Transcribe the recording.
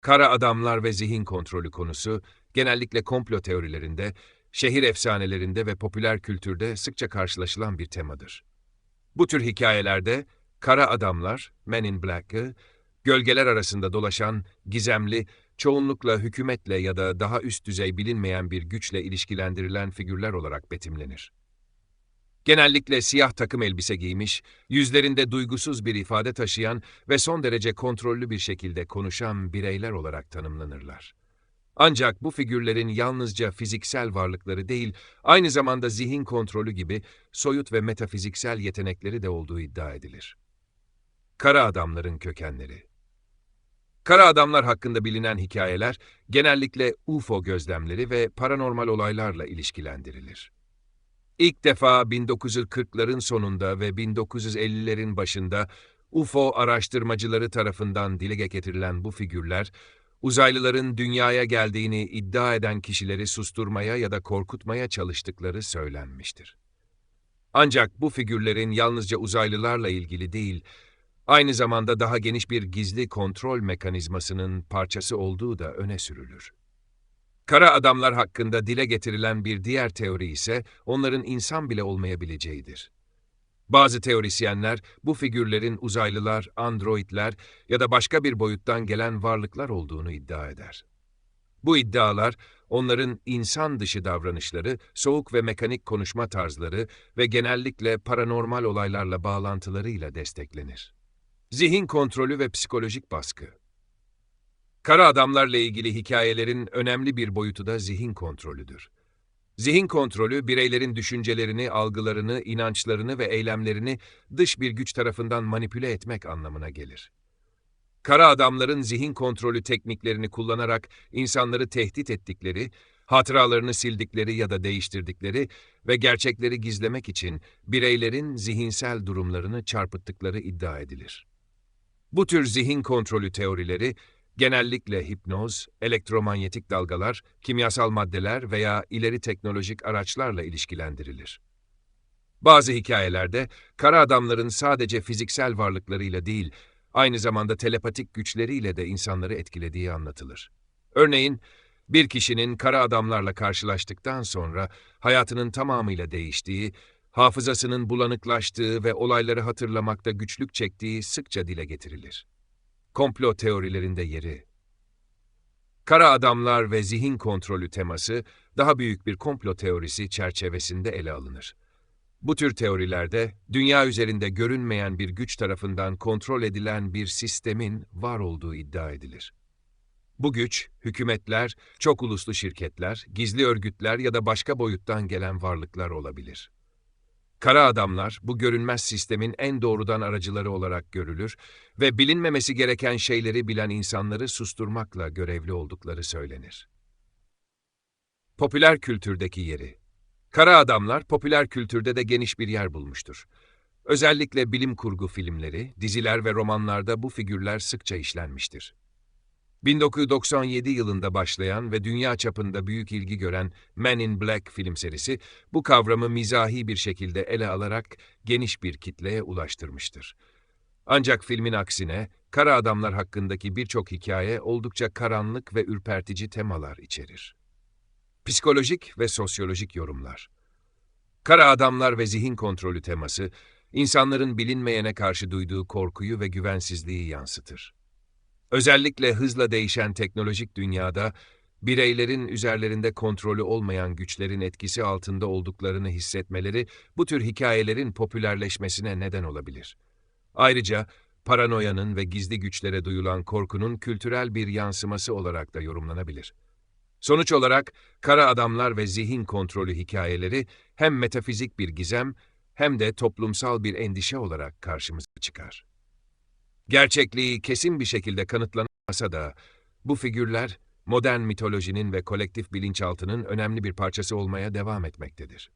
Kara adamlar ve zihin kontrolü konusu genellikle komplo teorilerinde, şehir efsanelerinde ve popüler kültürde sıkça karşılaşılan bir temadır. Bu tür hikayelerde kara adamlar, Men in Black'ı, gölgeler arasında dolaşan, gizemli, çoğunlukla hükümetle ya da daha üst düzey bilinmeyen bir güçle ilişkilendirilen figürler olarak betimlenir. Genellikle siyah takım elbise giymiş, yüzlerinde duygusuz bir ifade taşıyan ve son derece kontrollü bir şekilde konuşan bireyler olarak tanımlanırlar. Ancak bu figürlerin yalnızca fiziksel varlıkları değil, aynı zamanda zihin kontrolü gibi soyut ve metafiziksel yetenekleri de olduğu iddia edilir. Kara adamların kökenleri Kara adamlar hakkında bilinen hikayeler genellikle UFO gözlemleri ve paranormal olaylarla ilişkilendirilir. İlk defa 1940'ların sonunda ve 1950'lerin başında UFO araştırmacıları tarafından dile getirilen bu figürler, uzaylıların dünyaya geldiğini iddia eden kişileri susturmaya ya da korkutmaya çalıştıkları söylenmiştir. Ancak bu figürlerin yalnızca uzaylılarla ilgili değil, aynı zamanda daha geniş bir gizli kontrol mekanizmasının parçası olduğu da öne sürülür. Kara adamlar hakkında dile getirilen bir diğer teori ise onların insan bile olmayabileceğidir. Bazı teorisyenler bu figürlerin uzaylılar, androidler ya da başka bir boyuttan gelen varlıklar olduğunu iddia eder. Bu iddialar onların insan dışı davranışları, soğuk ve mekanik konuşma tarzları ve genellikle paranormal olaylarla bağlantılarıyla desteklenir. Zihin kontrolü ve psikolojik baskı Kara adamlarla ilgili hikayelerin önemli bir boyutu da zihin kontrolüdür. Zihin kontrolü, bireylerin düşüncelerini, algılarını, inançlarını ve eylemlerini dış bir güç tarafından manipüle etmek anlamına gelir. Kara adamların zihin kontrolü tekniklerini kullanarak insanları tehdit ettikleri, hatıralarını sildikleri ya da değiştirdikleri ve gerçekleri gizlemek için bireylerin zihinsel durumlarını çarpıttıkları iddia edilir. Bu tür zihin kontrolü teorileri, genellikle hipnoz, elektromanyetik dalgalar, kimyasal maddeler veya ileri teknolojik araçlarla ilişkilendirilir. Bazı hikayelerde kara adamların sadece fiziksel varlıklarıyla değil, aynı zamanda telepatik güçleriyle de insanları etkilediği anlatılır. Örneğin, bir kişinin kara adamlarla karşılaştıktan sonra hayatının tamamıyla değiştiği, hafızasının bulanıklaştığı ve olayları hatırlamakta güçlük çektiği sıkça dile getirilir. Komplo teorilerinde yeri. Kara adamlar ve zihin kontrolü teması daha büyük bir komplo teorisi çerçevesinde ele alınır. Bu tür teorilerde dünya üzerinde görünmeyen bir güç tarafından kontrol edilen bir sistemin var olduğu iddia edilir. Bu güç, hükümetler, çok uluslu şirketler, gizli örgütler ya da başka boyuttan gelen varlıklar olabilir. Kara adamlar bu görünmez sistemin en doğrudan aracıları olarak görülür ve bilinmemesi gereken şeyleri bilen insanları susturmakla görevli oldukları söylenir. Popüler kültürdeki yeri Kara adamlar popüler kültürde de geniş bir yer bulmuştur. Özellikle bilim kurgu filmleri, diziler ve romanlarda bu figürler sıkça işlenmiştir. 1997 yılında başlayan ve dünya çapında büyük ilgi gören Men in Black film serisi, bu kavramı mizahi bir şekilde ele alarak geniş bir kitleye ulaştırmıştır. Ancak filmin aksine, kara adamlar hakkındaki birçok hikaye oldukça karanlık ve ürpertici temalar içerir. Psikolojik ve sosyolojik yorumlar Kara adamlar ve zihin kontrolü teması, insanların bilinmeyene karşı duyduğu korkuyu ve güvensizliği yansıtır. Özellikle hızla değişen teknolojik dünyada, bireylerin üzerlerinde kontrolü olmayan güçlerin etkisi altında olduklarını hissetmeleri bu tür hikayelerin popülerleşmesine neden olabilir. Ayrıca paranoyanın ve gizli güçlere duyulan korkunun kültürel bir yansıması olarak da yorumlanabilir. Sonuç olarak kara adamlar ve zihin kontrolü hikayeleri hem metafizik bir gizem hem de toplumsal bir endişe olarak karşımıza çıkar. Gerçekliği kesin bir şekilde kanıtlanmasa da bu figürler modern mitolojinin ve kolektif bilinçaltının önemli bir parçası olmaya devam etmektedir.